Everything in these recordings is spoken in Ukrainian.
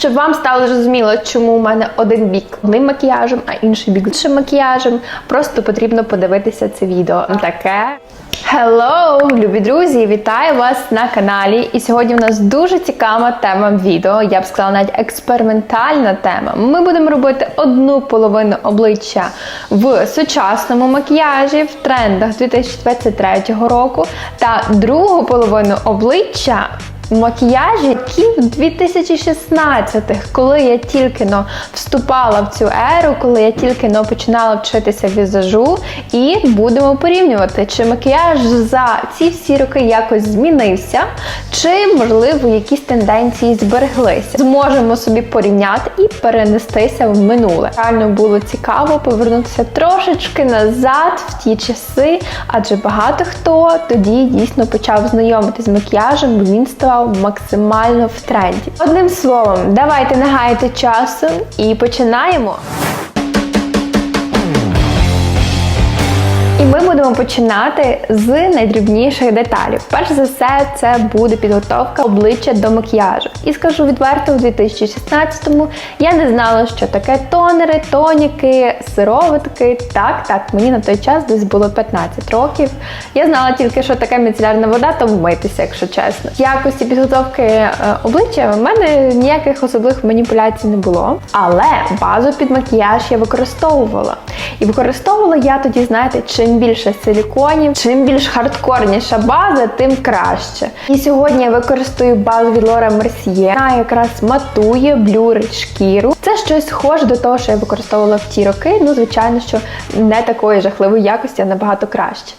Щоб вам стало зрозуміло, чому у мене один бік одним макіяжем, а інший бік іншим макіяжем. Просто потрібно подивитися це відео. Таке. Hello, любі друзі! Вітаю вас на каналі. І сьогодні в нас дуже цікава тема відео. Я б сказала, навіть експериментальна тема. Ми будемо робити одну половину обличчя в сучасному макіяжі в трендах 2023 року та другу половину обличчя макіяжі, які в 2016-х, коли я тільки но вступала в цю еру, коли я тільки но починала вчитися візажу, і будемо порівнювати, чи макіяж за ці всі роки якось змінився, чи, можливо, якісь тенденції збереглися. Зможемо собі порівняти і перенестися в минуле. Реально було цікаво повернутися трошечки назад в ті часи, адже багато хто тоді дійсно почав знайомитися з макіяжем, бо він став максимально в тренді. Одним словом, давайте не гаяти часу і починаємо. Ми будемо починати з найдрібніших деталей. Перш за все, це буде підготовка обличчя до макіяжу. І скажу відверто, у 2016-му я не знала, що таке тонери, тоніки, сироватки. Так, так, мені на той час десь було 15 років. Я знала тільки, що таке міцелярна вода, то вмитися, якщо чесно. Якості підготовки е, обличчя в мене ніяких особливих маніпуляцій не було. Але базу під макіяж я використовувала. І використовувала я тоді, знаєте, чим більше силіконів, чим більш хардкорніша база, тим краще. І сьогодні я використаю базу від Laura Mercier. Вона якраз матує, блюрить шкіру. Це щось схоже до того, що я використовувала в ті роки. Ну, звичайно, що не такої жахливої якості, а набагато краще.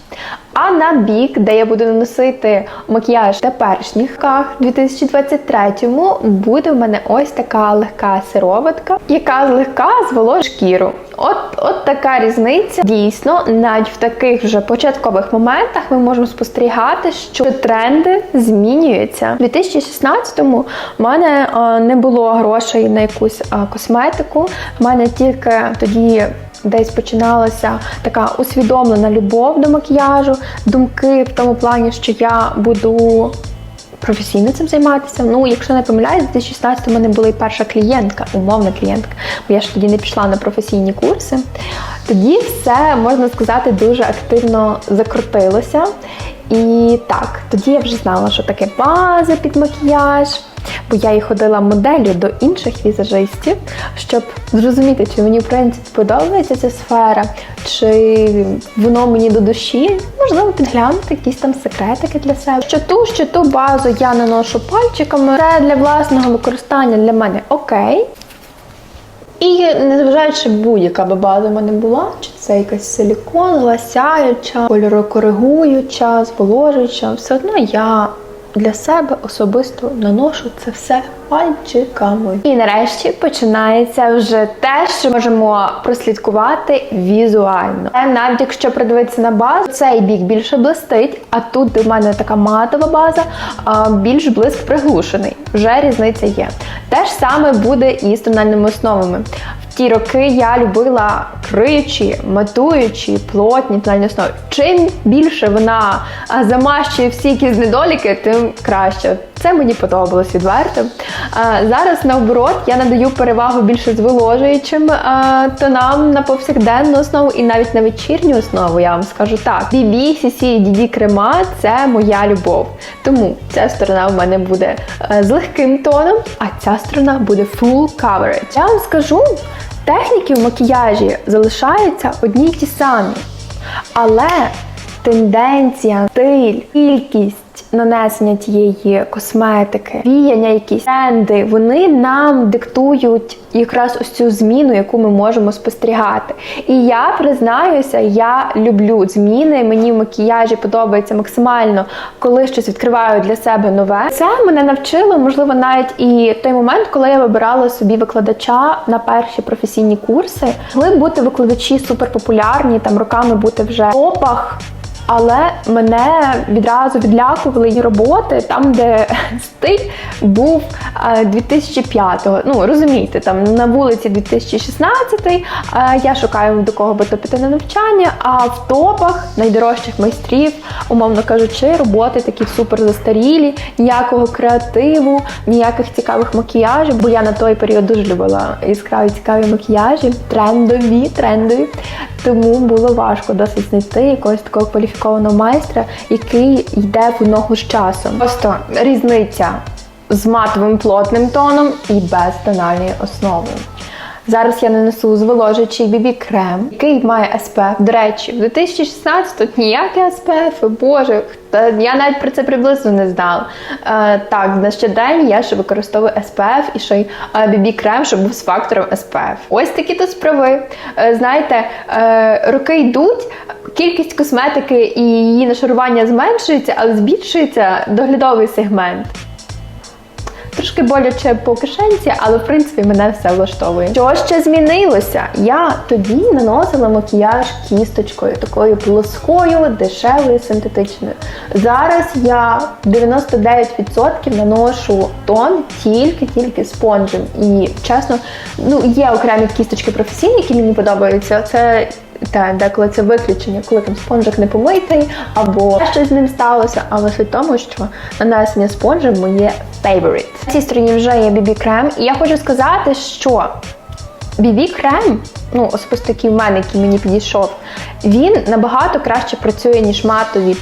А на бік, де я буду наносити макіяж теперішніх роках, 2023-му, буде в мене ось така легка сироватка, яка злегка зволожить шкіру. От, от така різниця. Дійсно, навіть в таких вже початкових моментах ми можемо спостерігати, що тренди змінюються. У 2016-му в мене е, не було грошей на якусь е, косметику. В мене тільки тоді десь починалася така усвідомлена любов до макіяжу, думки в тому плані, що я буду. Професійно цим займатися. Ну, якщо не помиляюсь, в 2016 у мене була і перша клієнтка, умовна клієнтка, бо я ж тоді не пішла на професійні курси. Тоді все, можна сказати, дуже активно закрутилося. І так, тоді я вже знала, що таке база під макіяж, бо я і ходила моделлю до інших візажистів, щоб зрозуміти, чи мені в принципі подобається ця сфера, чи воно мені до душі, можливо, підглянути якісь там секретики для себе. Що ту, що ту базу я наношу пальчиками. Це для власного використання для мене окей. І незважаючи будь-яка би база в мене була, чи це якась силіконова, сяюча, кольорокоригуюча, зволожуюча, все одно я для себе особисто наношу це все пальчиками. І нарешті починається вже те, що можемо прослідкувати візуально. Е, Навіть якщо придивитися на базу, цей бік більше блистить, а тут де мене така матова база, більш блиск приглушений. Вже різниця є. Те ж саме буде і з тональними основами. Ті роки я любила криючі, матуючі, плотні тональні основи. Чим більше вона замащує всі якісь недоліки, тим краще. Це мені подобалось відверто. А, зараз наоборот я надаю перевагу більше зволожуючим а, тонам на повсякденну основу і навіть на вечірню основу. Я вам скажу так. BB, CC і DD крема це моя любов. Тому ця сторона в мене буде е, з легким тоном, а ця сторона буде full coverage. Я вам скажу. Техніки в макіяжі залишаються одні й ті самі. Але тенденція, стиль, кількість нанесення тієї косметики, віяння, якісь тренди, вони нам диктують якраз ось цю зміну, яку ми можемо спостерігати. І я признаюся, я люблю зміни. Мені в макіяжі подобається максимально, коли щось відкриваю для себе нове. Це мене навчило, можливо, навіть і той момент, коли я вибирала собі викладача на перші професійні курси. Могли бути викладачі суперпопулярні, там роками бути вже в топах. Але мене відразу відлякували її роботи там, де стиль був е, 2005-го. Ну розумієте, там на вулиці 2016 е, я шукаю до кого би то піти на навчання, а в топах найдорожчих майстрів, умовно кажучи, роботи такі супер застарілі, ніякого креативу, ніяких цікавих макіяжів, бо я на той період дуже любила яскраві цікаві макіяжі, трендові, трендові. Тому було важко досить знайти якогось такого кваліфікованого майстра, який йде в ногу з часом. Просто різниця з матовим плотним тоном і без тональної основи. Зараз я нанесу зволожуючий BB крем, який має SPF. До речі, в 2016 тут ніякі SPF, боже, я навіть про це приблизно не знала. Е, так, на щодень я ще використовую SPF і ще й BB крем, щоб був з фактором SPF. Ось такі то справи. Е, знаєте, е, роки йдуть, кількість косметики і її нашарування зменшується, але збільшується доглядовий сегмент. Трошки боляче по кишенці, але в принципі мене все влаштовує. Що ще змінилося? Я тоді наносила макіяж кісточкою, такою плоскою, дешевою, синтетичною. Зараз я 99% наношу тон тільки-тільки спонжем. І чесно, ну є окремі кісточки професійні, які мені подобаються. Це та деколи це виключення, коли там спонжик не помитий, або щось з ним сталося. Але суть тому, що нанесення спонжем моє favorite. На цій стороні вже є BB крем, і я хочу сказати, що BB крем, ну особисто який в мене, який мені підійшов, він набагато краще працює, ніж матові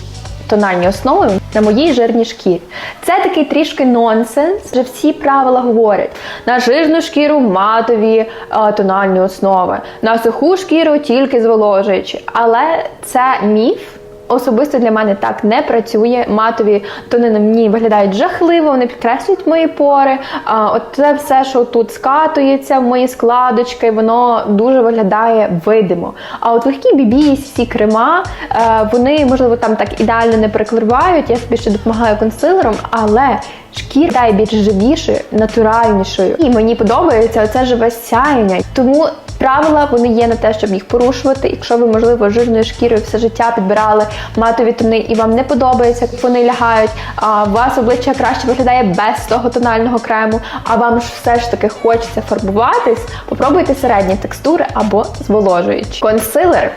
тональні основи на моїй жирній шкірі. Це такий трішки нонсенс, вже всі правила говорять: на жирну шкіру матові е, тональні основи, на суху шкіру тільки зволожуючі. Але це міф. Особисто для мене так не працює. Матові тони на мені виглядають жахливо, вони підкреслюють мої пори. А, от це все, що тут скатується в мої складочки, воно дуже виглядає видимо. А от легкі бібі, всі крема, е, вони можливо там так ідеально не перекливають. Я собі ще допомагаю консилером, але шкіра більш живішою, натуральнішою. І мені подобається оце живе сяєння. Тому правила вони є на те, щоб їх порушувати. Якщо ви, можливо, жирною шкірою все життя підбирали матові тони і вам не подобається, як вони лягають, а у вас обличчя краще виглядає без того тонального крему, а вам ж все ж таки хочеться фарбуватись, попробуйте середні текстури або зволожуючі. Консилер.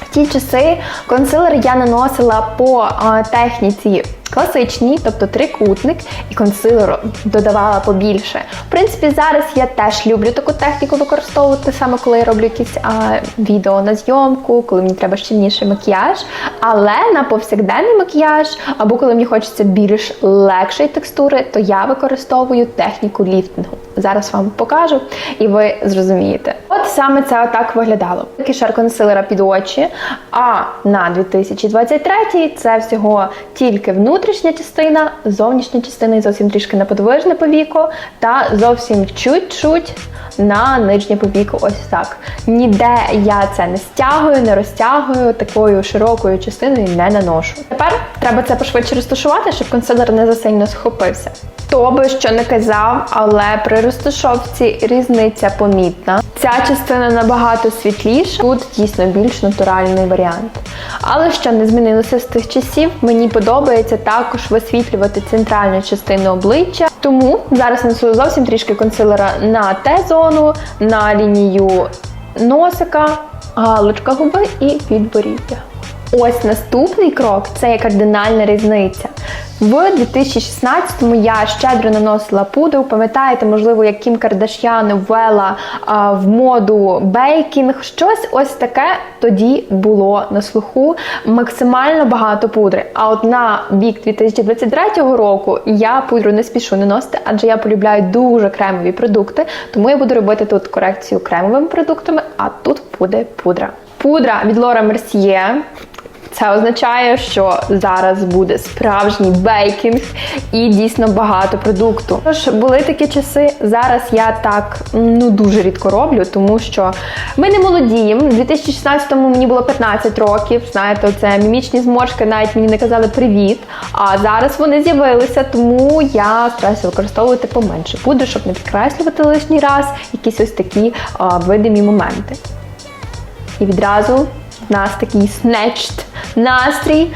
В ті часи консилер я наносила по а, техніці класичній, тобто трикутник, і консилеру додавала побільше. В принципі, зараз я теж люблю таку техніку використовувати, саме коли я роблю якісь а, відео на зйомку, коли мені треба щільніший макіяж. Але на повсякденний макіяж, або коли мені хочеться більш легшої текстури, то я використовую техніку ліфтингу. Зараз вам покажу, і ви зрозумієте. От саме це отак виглядало. Такий шар консилера під очі. А на 2023 це всього тільки внутрішня частина, зовнішня частина і зовсім трішки на подвижне повіко, та зовсім чуть-чуть на нижнє повіко. Ось так. Ніде я це не стягую, не розтягую, такою широкою частиною не наношу. Тепер треба це пошвидше розташувати, щоб консилер не засильно схопився. Хто би що не казав, але при розташовці різниця помітна. Ця частина набагато світліша, тут дійсно більш натуральний варіант. Але що не змінилося з тих часів, мені подобається також висвітлювати центральну частину обличчя. Тому зараз несу зовсім трішки консилера на Т-зону, на лінію носика, галочка губи і підборіддя. Ось наступний крок це є кардинальна різниця. В 2016-му я щедро наносила пудру. Пам'ятаєте, можливо, як Кім Кардаш'ян ввела а, в моду бейкінг. Щось ось таке тоді було на слуху. Максимально багато пудри. А от на вік 2023 року я пудру не спішу наносити, адже я полюбляю дуже кремові продукти. Тому я буду робити тут корекцію кремовими продуктами, а тут буде пудра. Пудра від Laura Mercier. Це означає, що зараз буде справжній бейкінг і дійсно багато продукту. Тож були такі часи. Зараз я так ну дуже рідко роблю, тому що ми не молодіємо. У 2016-му мені було 15 років. Знаєте, це мімічні зморшки навіть мені не казали привіт. А зараз вони з'явилися, тому я стараюся використовувати поменше пудри, щоб не підкреслювати лишній раз якісь ось такі а, видимі моменти. І відразу нас такий снечт настрій.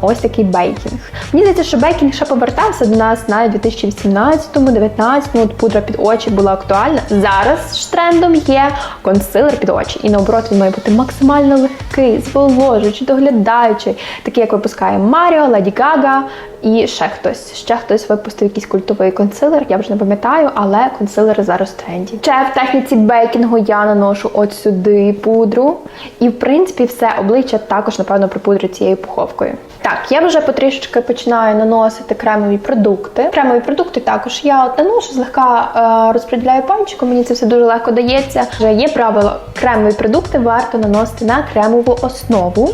Ось такий бейкінг. Мені здається, що бейкінг ще повертався до нас на у 2018-2019, от пудра під очі була актуальна. Зараз ж трендом є консилер під очі. І наоборот, він має бути максимально легкий, зволожуючий, доглядаючий, такий, як випускає Маріо, Леді Гага і ще хтось. Ще хтось випустив якийсь культовий консилер, я вже не пам'ятаю, але консилери зараз в тренді. Ще в техніці бейкінгу я наношу от сюди пудру. І в принципі все обличчя також, напевно, припудрю цією пуховкою. Так, я вже потрішечки починаю наносити кремові продукти. Кремові продукти також я наношу, злегка е, розподіляю пальчиком, мені це все дуже легко дається. Вже є правило, кремові продукти варто наносити на кремову основу,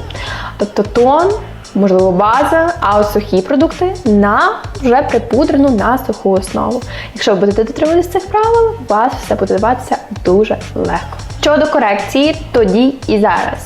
тобто тон. Можливо, база, а от сухі продукти на вже припудрену на суху основу. Якщо ви будете дотримуватися цих правил, у вас все буде даватися дуже легко. Щодо корекції, тоді і зараз.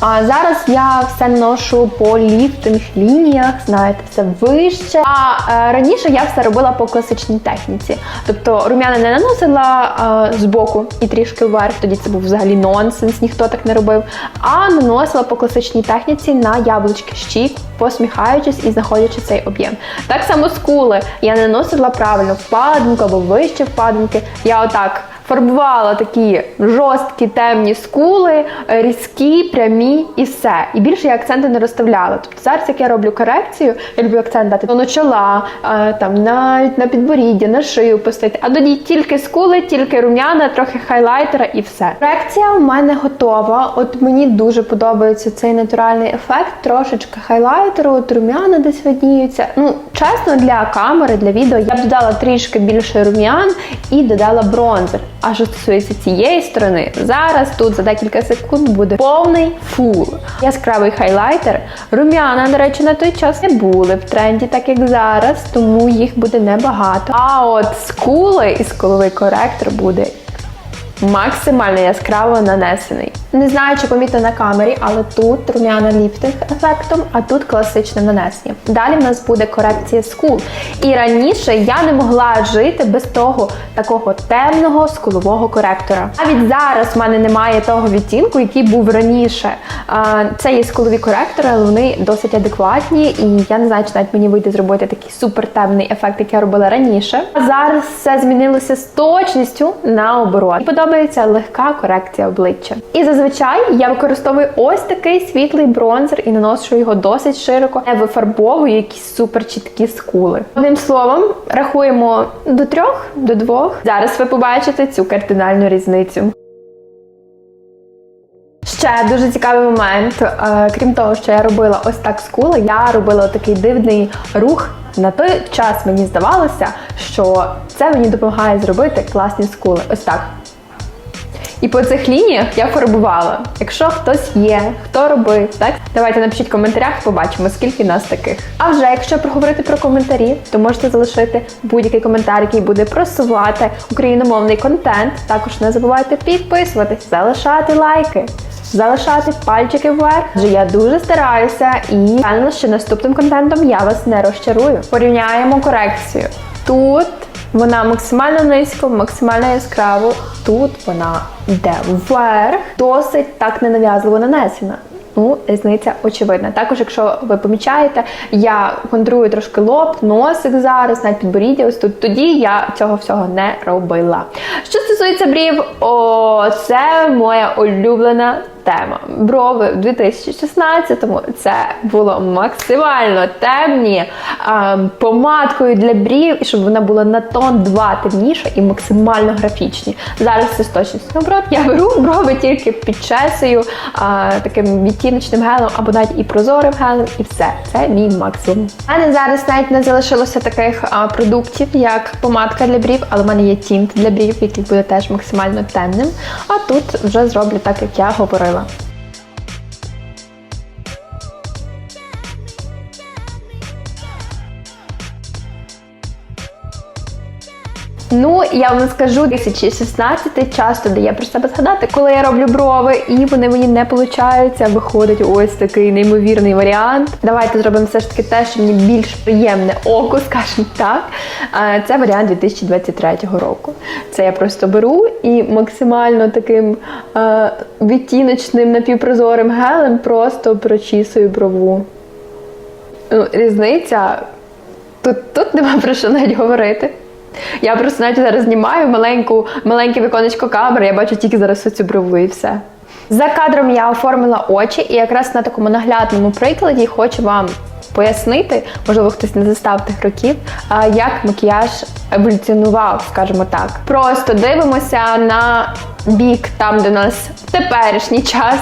А зараз я все ношу по ліфтинг лініях, знаєте, все вище. А е, раніше я все робила по класичній техніці. Тобто рум'яна не наносила е, збоку і трішки вверх, тоді це був взагалі нонсенс, ніхто так не робив. А наносила по класичній техніці на яблучки щік, посміхаючись і знаходячи цей об'єм. Так само скули я не наносила правильно впадинку або вище впадинки. Я отак фарбувала такі жорсткі темні скули, різкі, прямі і все. І більше я акценти не розставляла. Тобто зараз, як я роблю корекцію, я люблю акцент дати на чола, е, там навіть на підборіддя, на шию пустити. А тоді тільки скули, тільки рум'яна, трохи хайлайтера і все. Корекція у мене готова. От мені дуже подобається цей натуральний ефект. Трошечки хайлайтеру, от рум'яна десь видніються. Ну, чесно, для камери, для відео я б додала трішки більше рум'ян і додала бронзер. А що стосується цієї сторони, зараз тут за декілька секунд буде повний фул. Яскравий хайлайтер. Рум'яна, до речі, на той час не були в тренді, так як зараз, тому їх буде небагато. А от скули і скуловий коректор буде максимально яскраво нанесений. Не знаю, чи помітно на камері, але тут рум'яна ліфтинг ефектом, а тут класичне нанесення. Далі в нас буде корекція скул. І раніше я не могла жити без того такого темного скулового коректора. Навіть зараз в мене немає того відтінку, який був раніше. Це є скулові коректори, але вони досить адекватні, і я не знаю, чи навіть мені вийде зробити такий супер темний ефект, як я робила раніше. А зараз все змінилося з точністю наоборот. Подобається легка корекція обличчя. І зазвичай я використовую ось такий світлий бронзер і наношу його досить широко, не вифарбовую якісь супер чіткі скули. Одним словом, рахуємо до трьох, до двох. Зараз ви побачите цю кардинальну різницю. Ще дуже цікавий момент. Е, Крім того, що я робила ось так скули, я робила такий дивний рух. На той час мені здавалося, що це мені допомагає зробити класні скули. Ось так. І по цих лініях я фарбувала. Якщо хтось є, хто робив, так давайте напишіть в коментарях, побачимо, скільки нас таких. А вже якщо проговорити про коментарі, то можете залишити будь-який коментар, який буде просувати україномовний контент. Також не забувайте підписуватись, залишати лайки. Залишати пальчики вверх, адже я дуже стараюся і певно, що наступним контентом я вас не розчарую. Порівняємо корекцію. Тут вона максимально низько, максимально яскраво. Тут вона йде вверх, досить так ненав'язливо нанесена. Ну, різниця очевидна. Також, якщо ви помічаєте, я контрую трошки лоб, носик зараз, навіть підборіддя. Ось тут тоді я цього всього не робила. Що стосується брів, о, це моя улюблена тема. Брови в 2016-му це було максимально темні а, помадкою для брів, і щоб вона була на тон 2 темніша і максимально графічні. Зараз це з точністю наоборот. Я беру брови тільки підчесую а, таким відтіночним гелем або навіть і прозорим гелем, і все. Це мій максимум. У мене зараз навіть не залишилося таких а, продуктів, як помадка для брів, але в мене є тінт для брів, який буде теж максимально темним. А тут вже зроблю так, як я говорила побачила. Ну, я вам скажу, 2016 часто дає про себе згадати, коли я роблю брови, і вони мені не получаються. Виходить ось такий неймовірний варіант. Давайте зробимо все ж таки те, що мені більш приємне око, скажімо так. Це варіант 2023 року. Це я просто беру і максимально таким відтіночним напівпрозорим гелем просто прочісую брову. Ну, різниця тут, тут нема про що навіть говорити. Я просто навіть зараз знімаю маленьку, маленьке віконечко камери, я бачу тільки зараз цю брову і все. За кадром я оформила очі, і якраз на такому наглядному прикладі хочу вам пояснити, можливо, хтось не застав тих років, як макіяж еволюціонував, скажімо так. Просто дивимося на бік, там, де у нас теперішній час.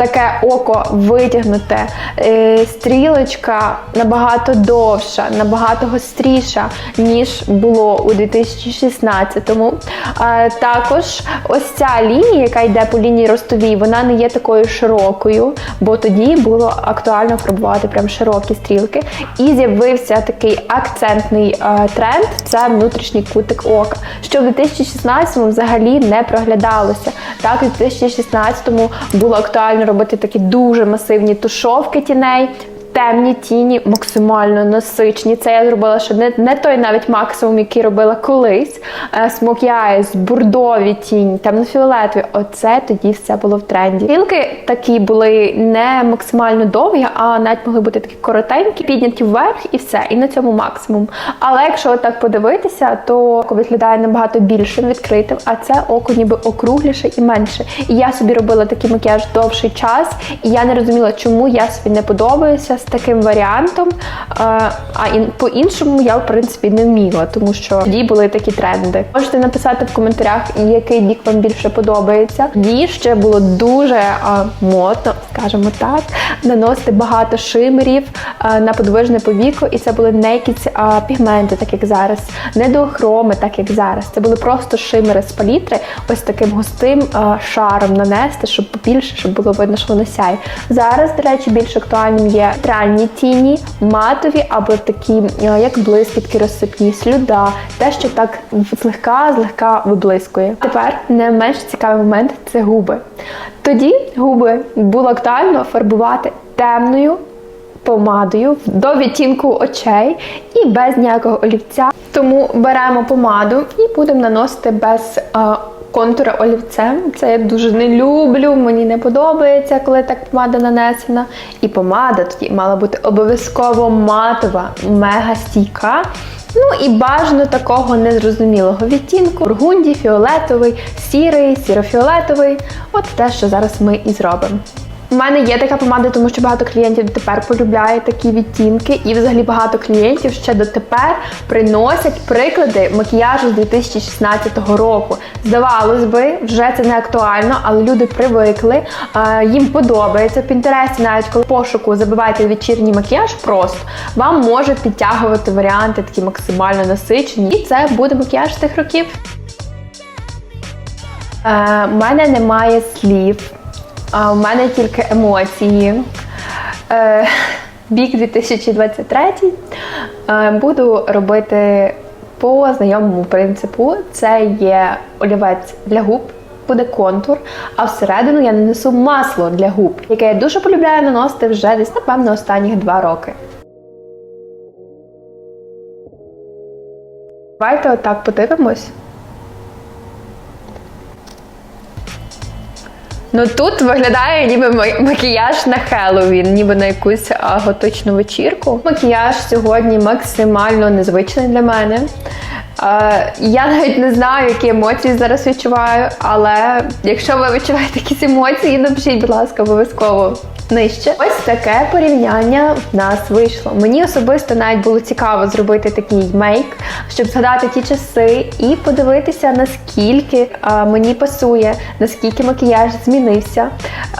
Таке око витягнуте, е, стрілочка набагато довша, набагато гостріша, ніж було у 2016-му. Е, Також ось ця лінія, яка йде по лінії ростовій, вона не є такою широкою, бо тоді було актуально фарбувати прям широкі стрілки. І з'явився такий акцентний е, тренд це внутрішній кутик ока, що в 2016-му взагалі не проглядалося. Так, у 2016-му було актуально робити такі дуже масивні тушовки тіней. Темні тіні, максимально насичні. Це я зробила ще не, не той навіть максимум, який робила колись. Смок Eyes, бурдові тіні, темно-фіолетові. Оце тоді все було в тренді. Стрілки такі були не максимально довгі, а навіть могли бути такі коротенькі, підняті вверх і все. І на цьому максимум. Але якщо так подивитися, то око виглядає набагато більшим, відкритим, а це око ніби округліше і менше. І я собі робила такий макіяж довший час, і я не розуміла, чому я собі не подобаюся з таким варіантом. Е, А по-іншому я, в принципі, не вміла, тому що тоді були такі тренди. Можете написати в коментарях, який бік вам більше подобається. Тоді ще було дуже е, модно, скажімо так, наносити багато шимерів е, на подвижне повіко, і це були не якісь пігменти, так як зараз, не дуохроми, так як зараз. Це були просто шимери з палітри, ось таким густим шаром нанести, щоб побільше, щоб було видно, що воно сяє. Зараз, до речі, більш актуальним є тральні тіні, матові або такі, е, як блискітки розсипні, слюда, те, що так злегка, злегка виблискує. Тепер не менш цікавий момент це губи. Тоді губи було актуально фарбувати темною помадою до відтінку очей і без ніякого олівця. Тому беремо помаду і будемо наносити без а, контура олівцем. Це я дуже не люблю, мені не подобається, коли так помада нанесена. І помада тоді мала бути обов'язково матова, мега стійка. Ну і бажано такого незрозумілого відтінку. Бургунді, фіолетовий, сірий, сірофіолетовий. От те, що зараз ми і зробимо. У мене є така помада, тому що багато клієнтів дотепер полюбляє такі відтінки, і взагалі багато клієнтів ще дотепер приносять приклади макіяжу з 2016 року. Здавалось би, вже це не актуально, але люди привикли, е, їм подобається. В Пінтересті, навіть коли пошуку забиваєте вечірній макіяж, просто вам може підтягувати варіанти такі максимально насичені. І це буде макіяж тих років. Е, У мене немає слів. А у мене тільки емоції. Е, бік 2023 е, буду робити по знайомому принципу. Це є олівець для губ, буде контур, а всередину я нанесу масло для губ, яке я дуже полюбляю наносити вже десь, напевно, останніх два роки. Давайте отак подивимось. Ну тут виглядає ніби макіяж на Хеллоуін, ніби на якусь готичну вечірку. Макіяж сьогодні максимально незвичний для мене. Е, я навіть не знаю, які емоції зараз відчуваю, але якщо ви відчуваєте якісь емоції, напишіть, будь ласка, обов'язково нижче. Ось таке порівняння в нас вийшло. Мені особисто навіть було цікаво зробити такий мейк, щоб згадати ті часи і подивитися, наскільки мені пасує, наскільки макіяж змінився.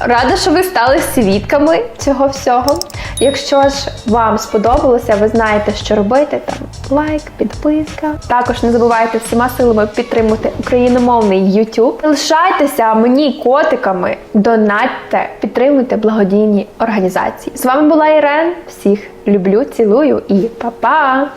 Рада, що ви стали свідками цього всього. Якщо ж вам сподобалося, ви знаєте, що робити. Там лайк, підписка. Також не забувайте всіма силами підтримувати україномовний YouTube. Залишайтеся мені котиками, донатьте, підтримуйте благодійні організації. З вами була Ірен. Всіх люблю, цілую і па-па!